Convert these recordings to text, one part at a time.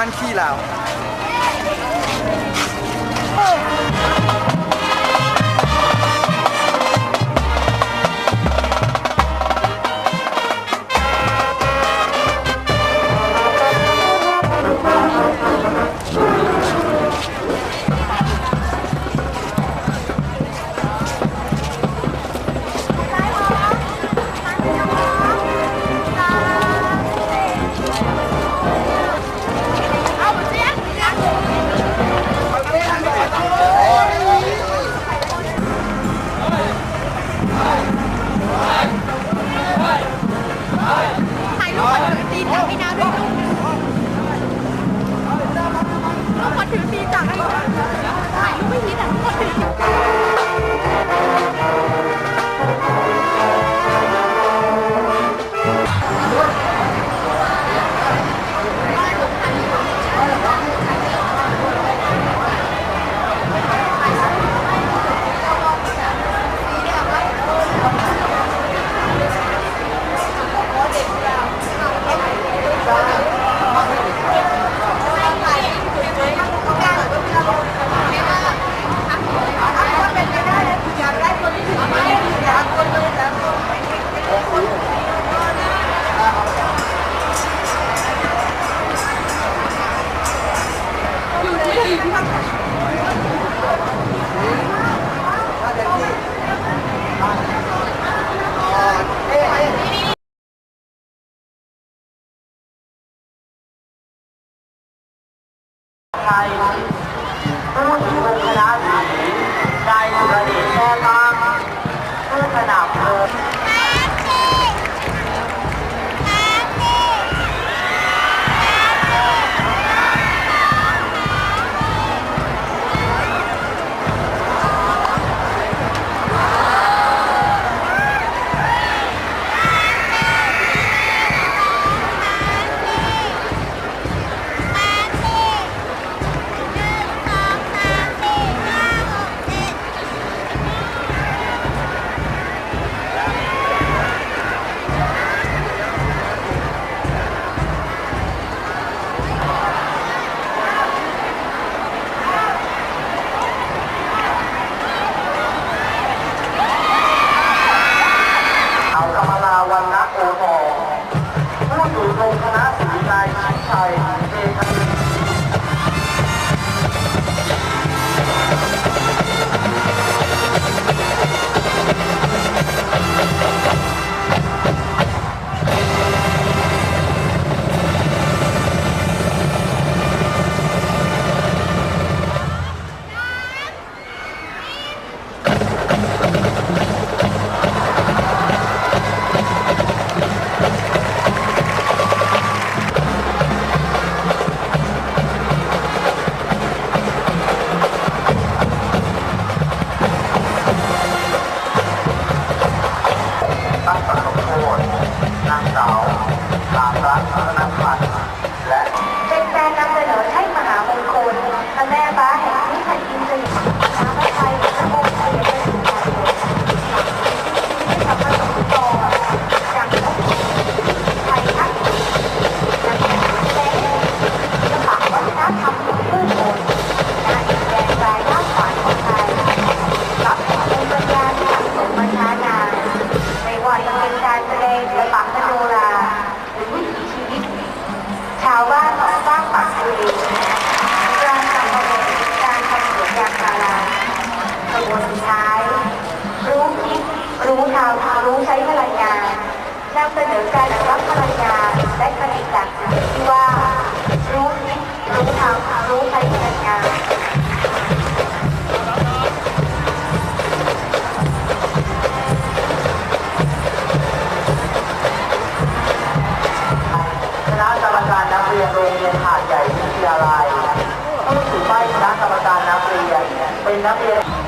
อันขี้ล้ว ไทยพูด นนักเรียน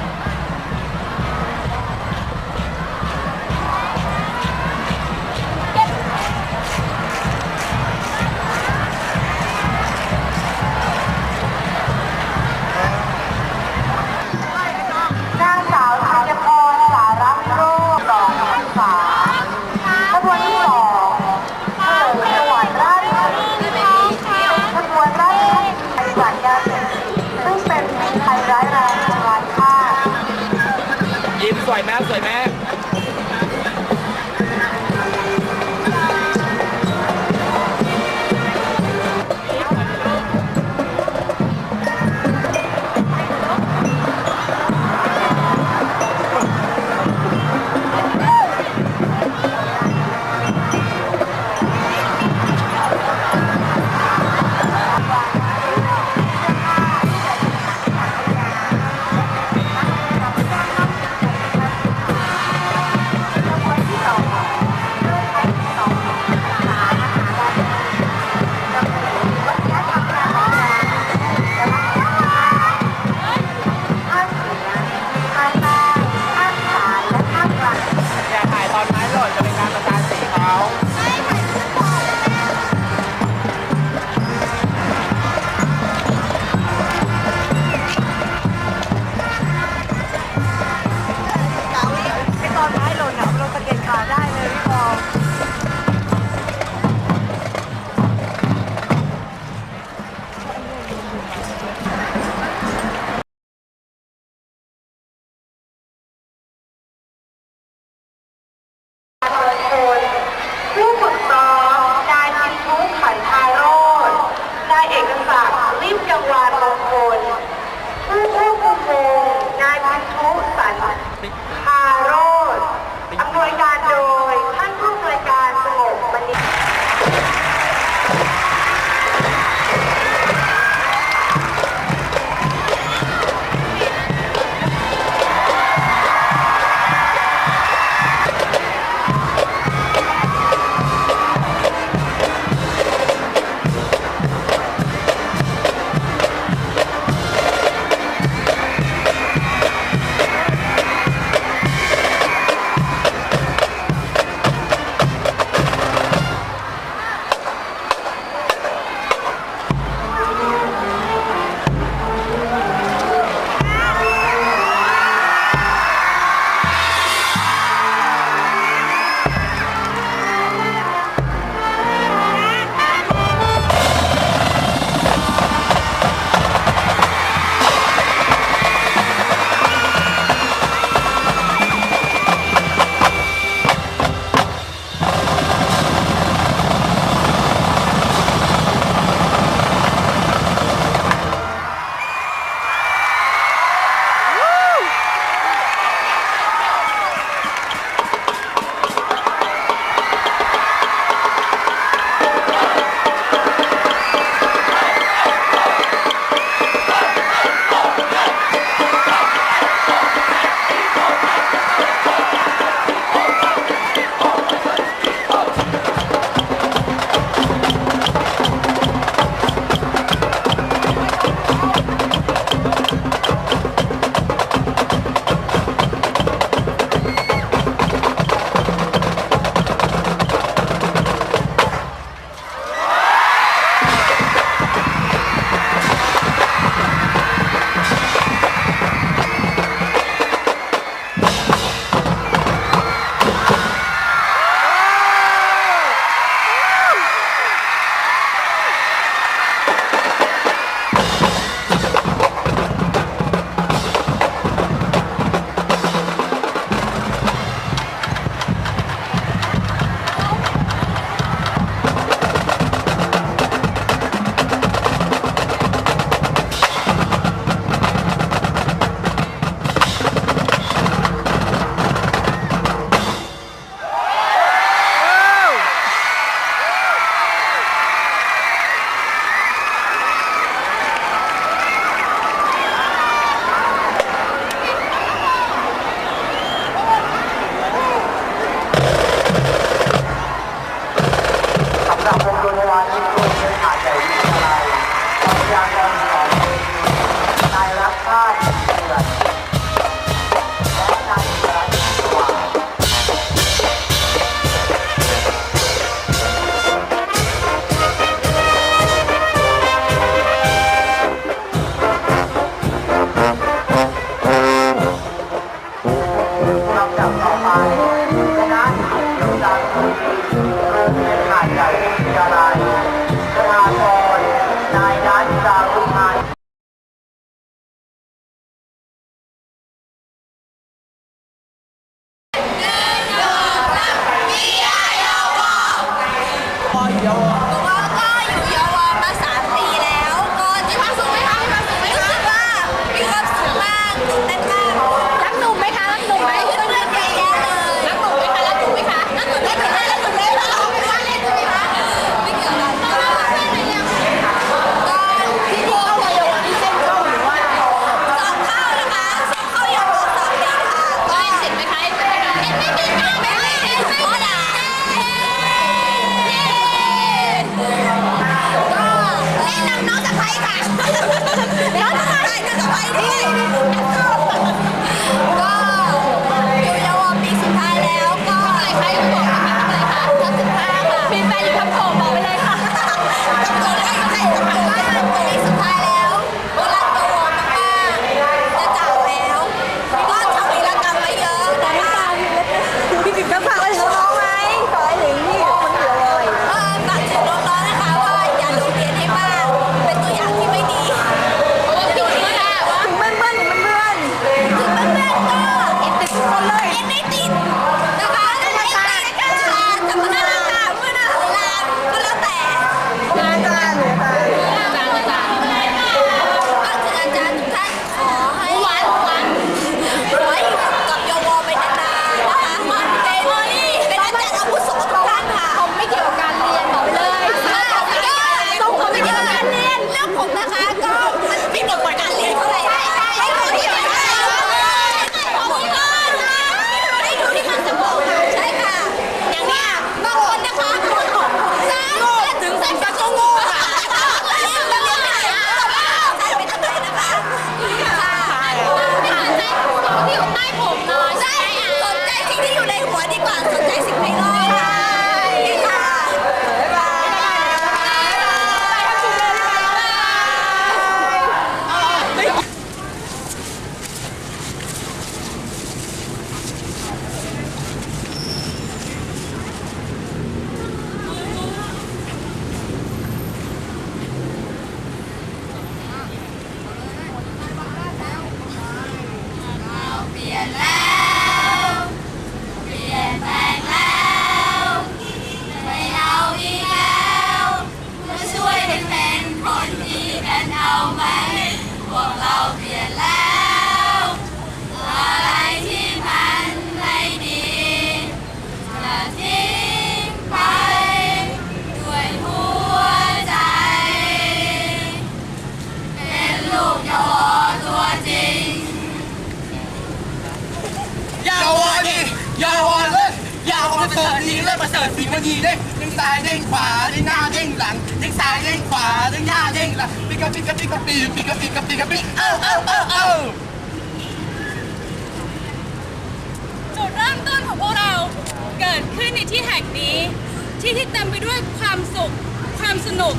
ที่ที่เต็มไปด้วยความสุข ความสนุก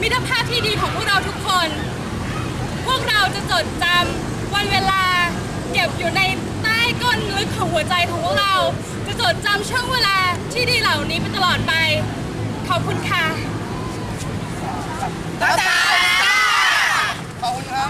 มิตรภาพที่ดีของพวกเราทุกคน พวกเราจะจดจำวันเวลา เก็บอยู่ในใต้ก้นลึกของหัวใจของพวกเรา จะจดจำช่วงเวลาที่ดีเหล่านี้ไปตลอดไป ขอบคุณค่ะตาตาขอบคุณครับ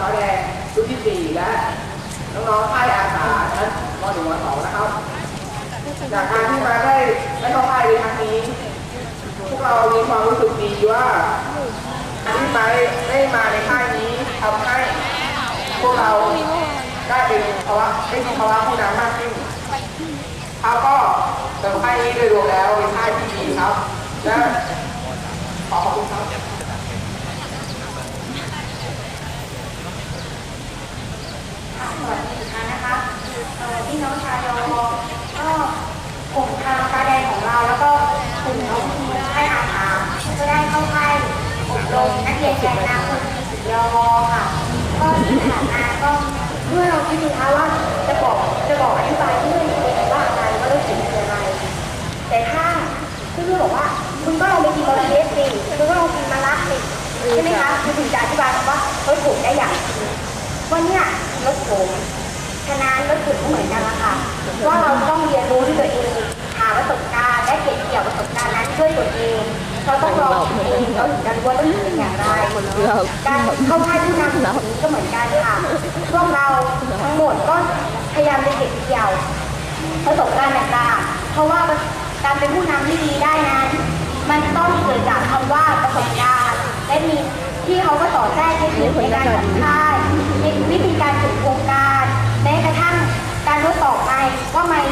เราบุคลากรแดงรุ่นที่สี่และน้องๆค่ายอาสาชั้นมหนึ่งมสองนะครับ จากการที่มาได้ได้เข้าค่ายในครั้งนี้ พวกเรามีความรู้สึกดีว่าที่ไปได้มาในค่ายนี้ทำให้พวกเราได้เป็นภาวะได้มีภาวะผู้นำมากขึ้นเขาก็เสริมค่ายนี้โดยรวมแล้วเป็นค่ายที่ดีครับและขอขอบคุณครับ ค่ะ สวัสดีอีกครั้งนะคะพี่น้องชาวโยก็กลุ่มทางกาแดงของเรา แล้วก็กลุ่มน้องทีมค่ายอาสารก็ได้เข้าค่ายอบรมนักเรียนแกนนำคนสิบยอค่ะ ก็ที่ผ่านมาก็เมื่อเราคิดดูนะคะว่าจะบอกจะบอกอธิบายเรื่อนว่าอะไรว่ารู้สึกยังไงแต่ถ้าเพื่อนๆบอกว่าคุณก็ลองไปกินบอลเลสสิคุณก็ลองกินมะระสิใช่ไหมคะคุณถึงจะอธิบายว่าเฮ้ยผมได้อย่างจริงวันเนี้ย รถผมฉะนั้นรถคุณก็เหมือนกันละค่ะว่าเราต้องเรียนรู้ด้วยตัวเองหาประสบการณ์และเก็บเกี่ยวประสบการณ์นั้นด้วยตัวเองเราต้องลองเองเราถึงจะรู้ว่าต้องเป็นอย่างไรการเข้าค่ายผู้นำผู้หญิงก็เหมือนกันค่ะพวกเราทั้งหมดก็พยายามจะเก็บเกี่ยวประสบการณ์ต่างๆเพราะว่าการเป็นผู้นำที่ดีได้นั้น มันต้องเกิดจากคำว่าประสบการณ์และมีที่เขาก็ต่อแทรกเทคนิคในการจัดค่าย วิธีการฝึกโครงการแม้กระทั่งการรู้ต่อไปว่าไม่